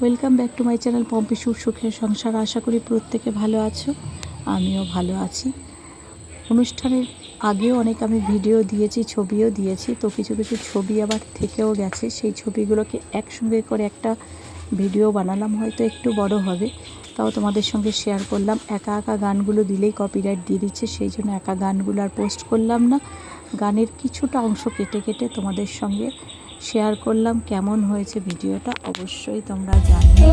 Welcome back to my channel Pompi Sur সুখের সংসার। আশা করি প্রত্যেকে ভালো আছো, আমিও ভালো আছি। অনুষ্ঠানের আগেও অনেক আমি ভিডিও দিয়েছি, ছবিও দিয়েছি, তো কিছু কিছু ছবি আবার থেকেও গেছে। সেই ছবিগুলোকে একসঙ্গে করে একটা ভিডিও বানালাম, হয়তো একটু বড় হবে। তাও তোমাদের সঙ্গে শেয়ার করলাম। একা একা গানগুলো দিলেই কপিরাইট দিয়ে দিচ্ছে, সেই জন্য একা গানগুলো আর পোস্ট করলাম না। গানের কিছুটা অংশ কেটে কেটে তোমাদের সঙ্গে শেয়ার করলাম কেমন হয়েছে ভিডিওটা অবশ্যই তোমরা জানিও।